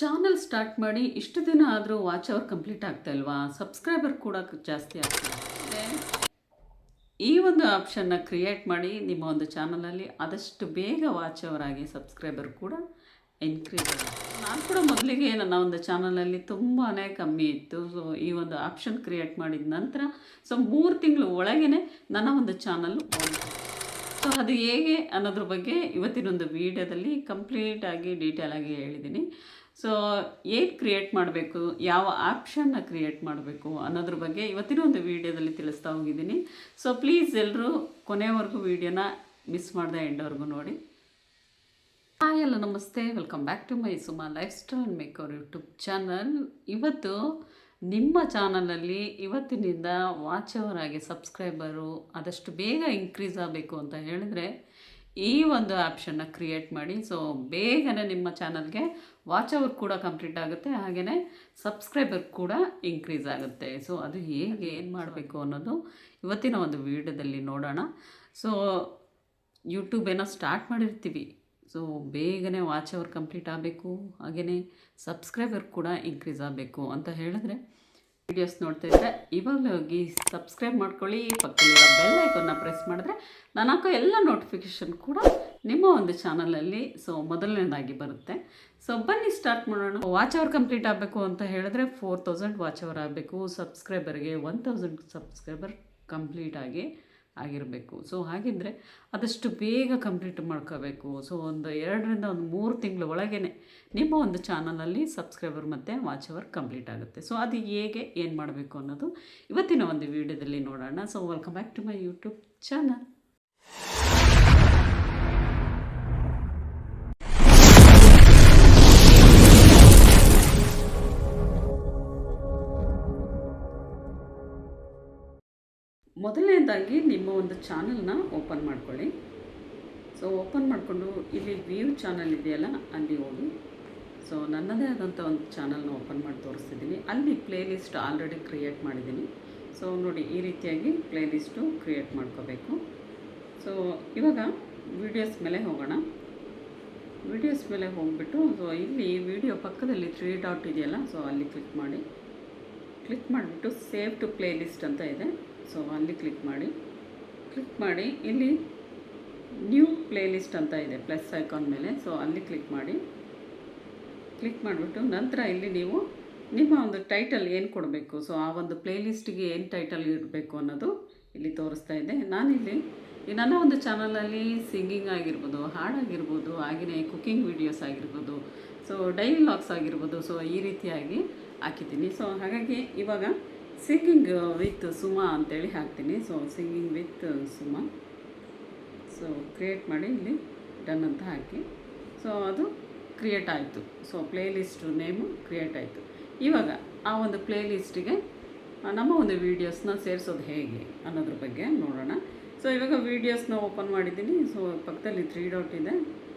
Channel start ಮಾಡಿ ಇಷ್ಟು ದಿನ ಆದರೂ ವಾಚ್ ಅವರ್ ಕಂಪ್ಲೀಟ್ ಆಗ್ತಾ ಇಲ್ವಾ? ಸಬ್ಸ್ಕ್ರೈಬರ್ ಕೂಡ ಜಾಸ್ತಿ ಆಗ್ತಾ ಈ ಒಂದು ಆಪ್ಷನ್ನ ಕ್ರಿಯೇಟ್ ಮಾಡಿ ನಿಮ್ಮ ಒಂದು ಚಾನಲಲ್ಲಿ ಆದಷ್ಟು ಬೇಗ ವಾಚ್ ಅವರಾಗಿ ಸಬ್ಸ್ಕ್ರೈಬರ್ ಕೂಡ ಆಗುತ್ತೆ. ನಾನು ಕೂಡ ಮೊದಲಿಗೆ ನನ್ನ ಒಂದು ಚಾನಲಲ್ಲಿ ತುಂಬಾ ಕಮ್ಮಿ ಇತ್ತು. ಸೊ ಈ ಒಂದು ಆಪ್ಷನ್ ಕ್ರಿಯೇಟ್ ಮಾಡಿದ ನಂತರ ಸೊ ಮೂರು ತಿಂಗಳು ಒಳಗೇ ನನ್ನ ಒಂದು ಚಾನಲ್ ಸೊ ಅದು ಹೇಗೆ ಅನ್ನೋದ್ರ ಬಗ್ಗೆ ಇವತ್ತಿನೊಂದು ವಿಡಿಯೋದಲ್ಲಿ ಕಂಪ್ಲೀಟಾಗಿ ಡೀಟೇಲಾಗಿ ಹೇಳಿದ್ದೀನಿ. ಸೊ ಏನು ಕ್ರಿಯೇಟ್ ಮಾಡಬೇಕು? ಯಾವ ಆಪ್ಷನ್ನ ಕ್ರಿಯೇಟ್ ಮಾಡಬೇಕು? ಅನ್ನೋದ್ರ ಬಗ್ಗೆ ಇವತ್ತಿನ ಒಂದು ವೀಡಿಯೋದಲ್ಲಿ ತಿಳಿಸ್ತಾ ಹೋಗಿದ್ದೀನಿ. ಸೊ ಪ್ಲೀಸ್ ಎಲ್ಲರೂ ಕೊನೆವರೆಗೂ ವೀಡಿಯೋನ ಮಿಸ್ ಮಾಡಿದೆ ಎಂಡವರೆಗೂ ನೋಡಿ. ಹಾಯ್ ಎಲ್ಲ, ನಮಸ್ತೆ. Welcome back to my Suma lifestyle makeover YouTube channel ಇವತ್ತು ನಿಮ್ಮ ಚಾನಲಲ್ಲಿ ಇವತ್ತಿನಿಂದ ವಾಚವರಾಗಿ ಸಬ್ಸ್ಕ್ರೈಬರು ಆದಷ್ಟು ಬೇಗ ಇನ್ಕ್ರೀಸ್ ಆಗಬೇಕು ಅಂತ ಹೇಳಿದ್ರೆ ಈ ಒಂದು ಆಪ್ಷನ್ನ ಕ್ರಿಯೇಟ್ ಮಾಡಿ. ಸೊ ಬೇಗನೆ ನಿಮ್ಮ ಚಾನಲ್ಗೆ ವಾಚ್ ಅವರ್ ಕೂಡ ಕಂಪ್ಲೀಟ್ ಆಗುತ್ತೆ. ಹಾಗೆಯೇ ಸಬ್ಸ್ಕ್ರೈಬರ್ ಕೂಡ ಇನ್ಕ್ರೀಸ್ ಆಗುತ್ತೆ. ಸೊ ಅದು ಹೇಗೆ ಏನು ಮಾಡಬೇಕು ಅನ್ನೋದು ಇವತ್ತಿನ ಒಂದು ವೀಡಿಯೋದಲ್ಲಿ ನೋಡೋಣ. ಸೊ ಯೂಟ್ಯೂಬ್ ಏನೋ ಸ್ಟಾರ್ಟ್ ಮಾಡಿರ್ತೀವಿ. ಸೊ ಬೇಗನೆ ವಾಚ್ ಅವರ್ ಕಂಪ್ಲೀಟ್ ಆಗಬೇಕು. ಹಾಗೆಯೇ ಸಬ್ಸ್ಕ್ರೈಬರ್ ಕೂಡ ಇನ್ಕ್ರೀಸ್ ಆಗಬೇಕು ಅಂತ ಹೇಳಿದ್ರೆ ವಿಡಿಯೋಸ್ ನೋಡ್ತಾ ಇದ್ದರೆ ಇವಾಗಲೇ ಹೋಗಿ ಸಬ್ಸ್ಕ್ರೈಬ್ ಮಾಡ್ಕೊಳ್ಳಿ. ಪಕ್ಕದಲ್ಲಿರೋ ಬೆಲ್ ಐಕನ್ನ ಪ್ರೆಸ್ ಮಾಡಿದ್ರೆ ನಾನು ಹಾಕೋ ಎಲ್ಲ ನೋಟಿಫಿಕೇಷನ್ ಕೂಡ ನಿಮ್ಮ ಒಂದು ಚಾನಲಲ್ಲಿ ಸೊ ಮೊದಲನೇದಾಗಿ ಬರುತ್ತೆ. ಸೊ ಬನ್ನಿ ಸ್ಟಾರ್ಟ್ ಮಾಡೋಣ. ವಾಚ್ ಅವರ್ ಕಂಪ್ಲೀಟ್ ಆಗಬೇಕು ಅಂತ ಹೇಳಿದ್ರೆ ಫೋರ್ ತೌಸಂಡ್ ವಾಚ್ ಅವರ್ ಆಗಬೇಕು. ಸಬ್ಸ್ಕ್ರೈಬರ್ಗೆ ಒನ್ ತೌಸಂಡ್ ಸಬ್ಸ್ಕ್ರೈಬರ್ ಕಂಪ್ಲೀಟಾಗಿ ಆಗಿರಬೇಕು. ಸೊ ಹಾಗಿದ್ದರೆ ಆದಷ್ಟು ಬೇಗ ಕಂಪ್ಲೀಟ್ ಮಾಡ್ಕೋಬೇಕು. ಸೊ ಒಂದು ಎರಡರಿಂದ ಒಂದು ಮೂರು ತಿಂಗಳ ಒಳಗೇ ನಿಮ್ಮ ಒಂದು ಚಾನಲಲ್ಲಿ ಸಬ್ಸ್ಕ್ರೈಬರ್ ಮತ್ತು ವಾಚ್ ಅವರ್ ಕಂಪ್ಲೀಟ್ ಆಗುತ್ತೆ. ಸೊ ಅದು ಹೇಗೆ, ಏನು ಮಾಡಬೇಕು ಅನ್ನೋದು ಇವತ್ತಿನ ಒಂದು ವಿಡಿಯೋದಲ್ಲಿ ನೋಡೋಣ. So welcome back to my YouTube channel ಮೊದಲನೇದಾಗಿ ನಿಮ್ಮ ಒಂದು ಚಾನಲ್ನ ಓಪನ್ ಮಾಡ್ಕೊಳ್ಳಿ. ಸೊ, ಓಪನ್ ಮಾಡಿಕೊಂಡು ಇಲ್ಲಿ ವ್ಯೂ ಚಾನಲ್ ಇದೆಯಲ್ಲ, ಅಲ್ಲಿ ಹೋಗಿ. ಸೊ, ನನ್ನದೇ ಆದಂಥ ಒಂದು ಚಾನಲ್ನ ಓಪನ್ ಮಾಡಿ ತೋರಿಸ್ತಿದ್ದೀನಿ. ಅಲ್ಲಿ ಪ್ಲೇಲಿಸ್ಟ್ ಆಲ್ರೆಡಿ ಕ್ರಿಯೇಟ್ ಮಾಡಿದ್ದೀನಿ. ಸೊ, ನೋಡಿ, ಈ ರೀತಿಯಾಗಿ ಪ್ಲೇಲಿಸ್ಟು ಕ್ರಿಯೇಟ್ ಮಾಡ್ಕೋಬೇಕು. ಸೊ, ಇವಾಗ ವೀಡಿಯೋಸ್ ಮೇಲೆ ಹೋಗೋಣ. ವೀಡಿಯೋಸ್ ಮೇಲೆ ಹೋಗ್ಬಿಟ್ಟು, ಸೊ, ಇಲ್ಲಿ ವಿಡಿಯೋ ಪಕ್ಕದಲ್ಲಿ ತ್ರೀ ಡಾಟ್ ಇದೆಯಲ್ಲ, ಸೊ, ಅಲ್ಲಿ ಕ್ಲಿಕ್ ಮಾಡಿ. ಕ್ಲಿಕ್ ಮಾಡಿಬಿಟ್ಟು ಸೇವ್ ಟು ಪ್ಲೇ ಲಿಸ್ಟ್ ಅಂತ ಇದೆ. ಸೊ ಅಲ್ಲಿ ಕ್ಲಿಕ್ ಮಾಡಿ. ಕ್ಲಿಕ್ ಮಾಡಿ, ಇಲ್ಲಿ ನ್ಯೂ ಪ್ಲೇಲಿಸ್ಟ್ ಅಂತ ಇದೆ ಪ್ಲಸ್ ಐಕಾನ್ ಮೇಲೆ. ಸೊ ಅಲ್ಲಿ ಕ್ಲಿಕ್ ಮಾಡಿ. ಕ್ಲಿಕ್ ಮಾಡಿಬಿಟ್ಟು ನಂತರ ಇಲ್ಲಿ ನೀವು ನಿಮ್ಮ ಒಂದು ಟೈಟಲ್ ಏನು ಕೊಡಬೇಕು? ಸೊ ಆ ಒಂದು ಪ್ಲೇ ಲಿಸ್ಟಿಗೆ ಏನು ಟೈಟಲ್ ಇರಬೇಕು ಅನ್ನೋದು ಇಲ್ಲಿ ತೋರಿಸ್ತಾ ಇದೆ. ನಾನಿಲ್ಲಿ ನನ್ನ ಒಂದು ಚಾನಲಲ್ಲಿ ಸಿಂಗಿಂಗ್ ಆಗಿರ್ಬೋದು, ಹಾಡಾಗಿರ್ಬೋದು ಹಾಗೆಯೇ ಕುಕ್ಕಿಂಗ್ ವೀಡಿಯೋಸ್ ಆಗಿರ್ಬೋದು ಸೊ ಡೈಲಾಗ್ಸ್ ಲಾಗ್ಸ್ ಆಗಿರ್ಬೋದು ಸೊ ಈ ರೀತಿಯಾಗಿ ಹಾಕಿದ್ದೀನಿ. ಸೊ ಹಾಗಾಗಿ ಇವಾಗ ಸಿಂಗಿಂಗ್ ವಿತ್ ಸುಮಾ ಅಂತೇಳಿ ಹಾಕ್ತೀನಿ. So singing with Suma so create ಮಾಡಿ ಇಲ್ಲಿ ಡನ್ ಅಂತ ಹಾಕಿ. ಸೊ ಅದು ಕ್ರಿಯೇಟ್ ಆಯಿತು. So playlist name create ಆಯಿತು. ಇವಾಗ ಆ ಒಂದು ಪ್ಲೇ ಲಿಸ್ಟಿಗೆ ನಮ್ಮ ಒಂದು ವೀಡಿಯೋಸ್ನ ಸೇರಿಸೋದು ಹೇಗೆ ಅನ್ನೋದ್ರ ಬಗ್ಗೆ ನೋಡೋಣ. ಸೊ ಇವಾಗ ವೀಡಿಯೋಸ್ನ ಓಪನ್ ಮಾಡಿದ್ದೀನಿ. ಸೊ ಪಕ್ಕದಲ್ಲಿ ತ್ರೀ ಡಾಟ್ ಇದೆ.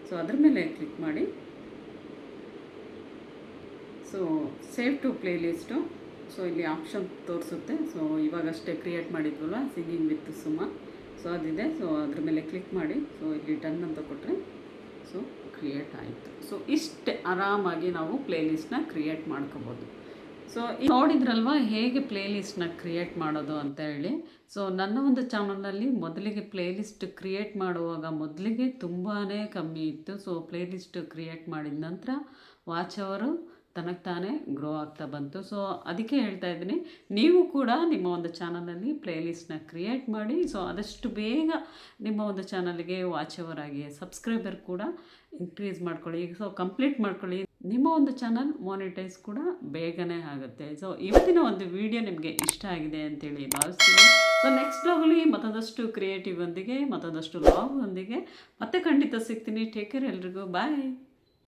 ಸೊ ಅದ್ರ ಮೇಲೆ ಕ್ಲಿಕ್ ಮಾಡಿ. So save to playlist so ಇಲ್ಲಿ ಆಪ್ಷನ್ ತೋರಿಸುತ್ತೆ. ಸೊ ಇವಾಗಷ್ಟೇ ಕ್ರಿಯೇಟ್ ಮಾಡಿದ್ವಲ್ಲ ಸಿಂಗಿಂಗ್ ವಿತ್ ಸುಮ ಸೊ ಅದಿದೆ. ಸೊ ಅದ್ರ ಮೇಲೆ ಕ್ಲಿಕ್ ಮಾಡಿ. ಸೊ ಇಲ್ಲಿ ಟನ್ ಅಂತ ಕೊಟ್ಟರೆ ಸೊ ಕ್ರಿಯೇಟ್ ಆಯಿತು. ಸೊ ಇಷ್ಟೇ ಆರಾಮಾಗಿ ನಾವು ಪ್ಲೇ ಲಿಸ್ಟ್ನ ಕ್ರಿಯೇಟ್ ಮಾಡ್ಕೋಬೋದು. ಸೊ ನೋಡಿದ್ರಲ್ವ ಹೇಗೆ ಪ್ಲೇ ಲಿಸ್ಟ್ನ ಕ್ರಿಯೇಟ್ ಮಾಡೋದು ಅಂತ ಹೇಳಿ? ಸೊ ನನ್ನ ಒಂದು ಚಾನಲಲ್ಲಿ ಮೊದಲಿಗೆ ಪ್ಲೇ ಲಿಸ್ಟ್ ಕ್ರಿಯೇಟ್ ಮಾಡುವಾಗ ಮೊದಲಿಗೆ ತುಂಬಾ ಕಮ್ಮಿ ಇತ್ತು. ಸೊ ಪ್ಲೇ ಲಿಸ್ಟ್ ಕ್ರಿಯೇಟ್ ಮಾಡಿದ ನಂತರ ವಾಚ್ ಅವರು ತನಗೆ ತಾನೇ ಗ್ರೋ ಆಗ್ತಾ ಬಂತು. ಸೊ ಅದಕ್ಕೆ ಹೇಳ್ತಾ ಇದ್ದೀನಿ, ನೀವು ಕೂಡ ನಿಮ್ಮ ಒಂದು ಚಾನಲಲ್ಲಿ ಪ್ಲೇಲಿಸ್ಟ್ನ ಕ್ರಿಯೇಟ್ ಮಾಡಿ ಸೊ ಆದಷ್ಟು ಬೇಗ ನಿಮ್ಮ ಒಂದು ಚಾನಲ್ಗೆ ವಾಚ್ ಅವರ್ ಆಗಿ ಸಬ್ಸ್ಕ್ರೈಬರ್ ಕೂಡ ಇನ್ಕ್ರೀಸ್ ಮಾಡ್ಕೊಳ್ಳಿ. ಸೊ ಕಂಪ್ಲೀಟ್ ಮಾಡ್ಕೊಳ್ಳಿ. ನಿಮ್ಮ ಒಂದು ಚಾನಲ್ ಮಾನಿಟೈಸ್ ಕೂಡ ಬೇಗನೆ ಆಗುತ್ತೆ. ಸೊ ಇವತ್ತಿನ ಒಂದು ವಿಡಿಯೋ ನಿಮಗೆ ಇಷ್ಟ ಆಗಿದೆ ಅಂತೇಳಿ ಭಾವಿಸ್ತೀನಿ. ಸೊ ನೆಕ್ಸ್ಟ್ ಲಾಗಲ್ಲಿ ಮತ್ತದಷ್ಟು ಕ್ರಿಯೇಟಿವ್ ಒಂದಿಗೆ, ಮತ್ತದಷ್ಟು ಲಾಗ್ ಒಂದಿಗೆ ಮತ್ತೆ ಖಂಡಿತ ಸಿಗ್ತೀನಿ. ಟೇಕ್ ಕೇರ್ ಎಲ್ರಿಗೂ. ಬಾಯ್